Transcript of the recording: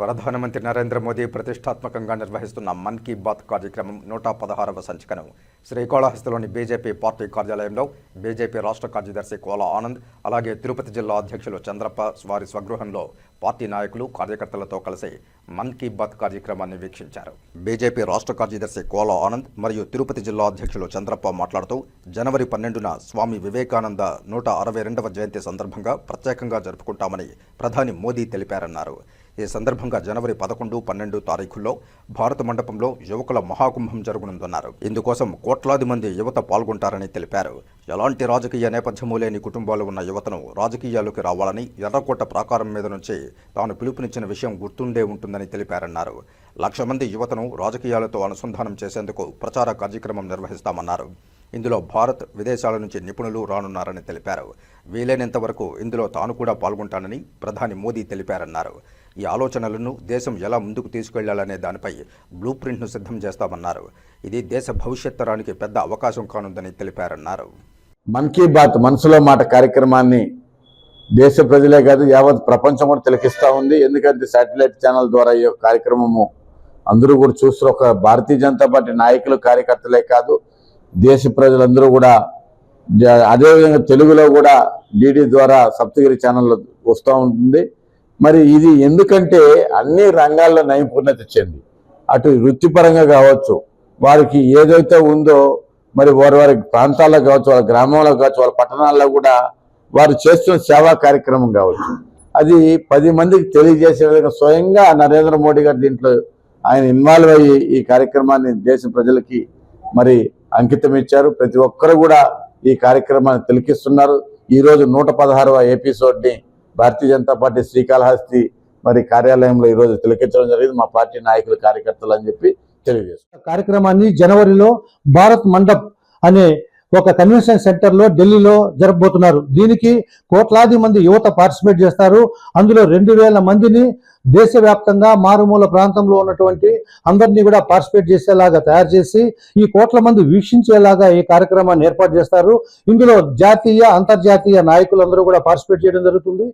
ప్రధానమంత్రి నరేంద్ర మోదీ ప్రతిష్టాత్మకంగా నిర్వహిస్తున్న మన్ కీ బాత్ కార్యక్రమం నూట పదహారవ సంచికను శ్రీకాళహస్తిలోని బీజేపీ పార్టీ కార్యాలయంలో బీజేపీ రాష్ట్ర కార్యదర్శి కోల ఆనంద్ అలాగే తిరుపతి జిల్లా అధ్యక్షులు చంద్రప్ప వారి స్వగృహంలో పార్టీ నాయకులు కార్యకర్తలతో కలిసి మన్ కీ బాత్ కార్యక్రమాన్ని వీక్షించారు. బీజేపీ రాష్ట్ర కార్యదర్శి కోల ఆనంద్ మరియు తిరుపతి జిల్లా అధ్యక్షులు చంద్రప్ప మాట్లాడుతూ జనవరి పన్నెండున స్వామి వివేకానంద నూట అరవై రెండవ జయంతి సందర్భంగా ప్రత్యేకంగా జరుపుకుంటామని ప్రధాని మోదీ తెలిపారన్నారు. ఈ సందర్భంగా జనవరి పదకొండు పన్నెండు తారీఖుల్లో భారత మండపంలో యువకుల మహాకుంభం జరగనుందన్నారు. ఇందుకోసం కోట్లాది మంది యువత పాల్గొంటారని తెలిపారు. ఎలాంటి రాజకీయ నేపథ్యము లేని కుటుంబాలు ఉన్న యువతను రాజకీయాల్లోకి రావాలని ఎర్రకోట ప్రాకారం మీద నుంచి తాను పిలుపునిచ్చిన విషయం గుర్తుండే ఉంటుందని తెలిపారన్నారు. లక్ష మంది యువతను రాజకీయాలతో అనుసంధానం చేసేందుకు ప్రచార కార్యక్రమం నిర్వహిస్తామన్నారు. ఇందులో భారత్ విదేశాల నుంచి నిపుణులు రానున్నారని తెలిపారు. వీలైనంత వరకు ఇందులో తాను కూడా పాల్గొంటానని ప్రధాని మోదీ తెలిపారన్నారు. ఈ ఆలోచనలను దేశం ఎలా ముందుకు తీసుకెళ్ళాలనే దానిపై బ్లూ ప్రింట్ను సిద్ధం చేస్తామన్నారు. ఇది దేశ భవిష్యత్ తరానికి పెద్ద అవకాశం కానుందని తెలిపారన్నారు. మన్ కీ బాత్ మనసులో మాట కార్యక్రమాన్ని దేశ ప్రజలే కాదు యావత్ ప్రపంచం కూడా తిలకిస్తూ ఉంది. ఎందుకంటే శాటిలైట్ ఛానల్ ద్వారా ఈ కార్యక్రమము అందరూ కూడా చూస్తారు ఒక భారతీయ జనతా పార్టీ నాయకులు కార్యకర్తలే కాదు దేశ ప్రజలందరూ కూడా అదేవిధంగా తెలుగులో కూడా డీడీ ద్వారా సప్తగిరి ఛానల్లో వస్తూ ఉంటుంది. మరి ఇది ఎందుకంటే అన్ని రంగాల్లో నైపుణ్యత చెంది. అటు వృత్తిపరంగా కావచ్చు వారికి ఏదైతే ఉందో మరి వారి వారి ప్రాంతాల్లో కావచ్చు వాళ్ళ గ్రామంలో కావచ్చు వాళ్ళ పట్టణాల్లో కూడా వారు చేస్తున్న సేవా కార్యక్రమం కావచ్చు. అది పది మందికి తెలియజేసే విధంగా స్వయంగా నరేంద్ర మోడీ గారు దీంట్లో ఆయన ఇన్వాల్వ్ అయ్యి ఈ కార్యక్రమాన్ని దేశ ప్రజలకి మరి అంకితం ఇచ్చారు. ప్రతి ఒక్కరు కూడా ఈ కార్యక్రమాన్ని తిలకిస్తున్నారు. ఈ రోజు నూట పదహారవ ఎపిసోడ్ని భారతీయ జనతా పార్టీ శ్రీకాళహస్తి మరి కార్యాలయంలో ఈరోజు తిలకించడం జరిగింది. మా పార్టీ నాయకులు కార్యకర్తలు అని చెప్పి తెలియజేస్తారు కార్యక్రమాన్ని జనవరిలో భారత్ మండప్ అనే ఒక కన్వెన్షన్ సెంటర్లో ఢిల్లీలో జరపబోతున్నారు దీనికి కోట్లాది మంది యువత పార్టిసిపేట్ చేస్తారు. అందులో రెండు వేల మందిని దేశవ్యాప్తంగా మారుమూల ప్రాంతంలో ఉన్నటువంటి అందరినీ కూడా పార్టిసిపేట్ చేసేలాగా తయారు చేసి ఈ కోట్ల మంది వీక్షించేలాగా ఈ కార్యక్రమాన్ని ఏర్పాటు చేస్తారు. ఇందులో జాతీయ అంతర్జాతీయ నాయకులందరూ కూడా పార్టిసిపేట్ చేయడం జరుగుతుంది.